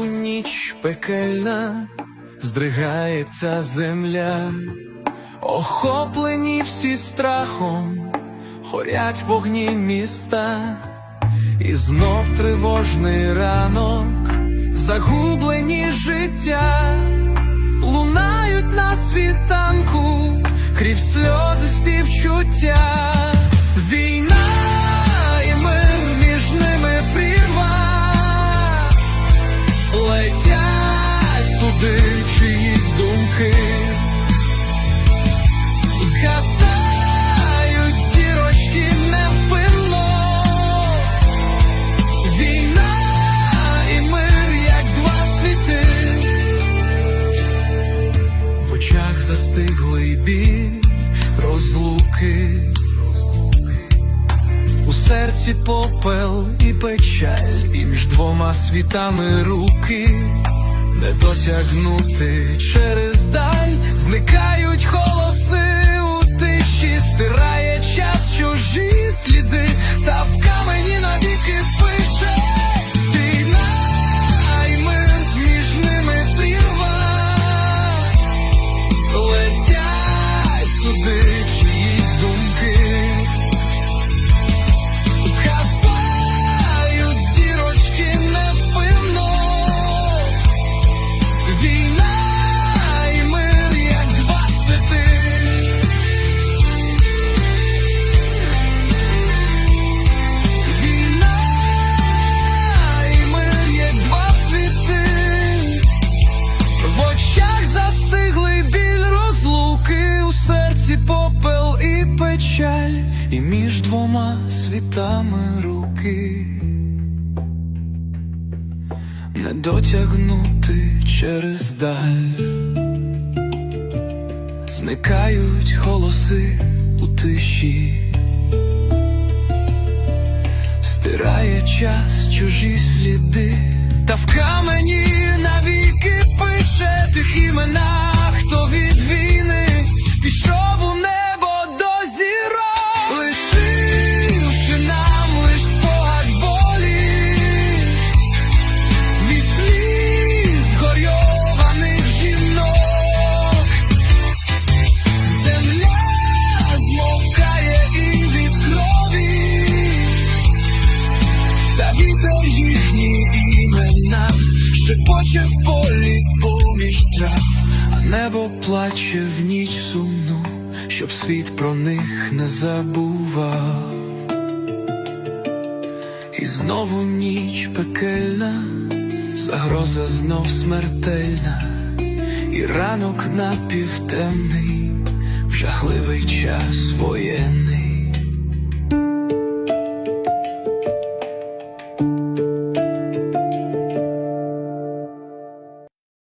знову ніч пекельна, здригається земля, охоплені всі страхом, хорять вогні міста, і знов тривожний ранок, загублені життя, лунають на світанку, крізь сльози співчуття. Розлуки. У серці попел і печаль, і між двома світами руки не дотягнути через даль, зникають печаль, і між двома світами руки. Не дотягнути через даль, зникають голоси у тиші, стирає час чужі сліди, шепоче в полі поміж трав, а небо плаче в ніч сумну, щоб світ про них не забував. І знову ніч пекельна, загроза знов смертельна, і ранок напівтемний, в жахливий час воєнний.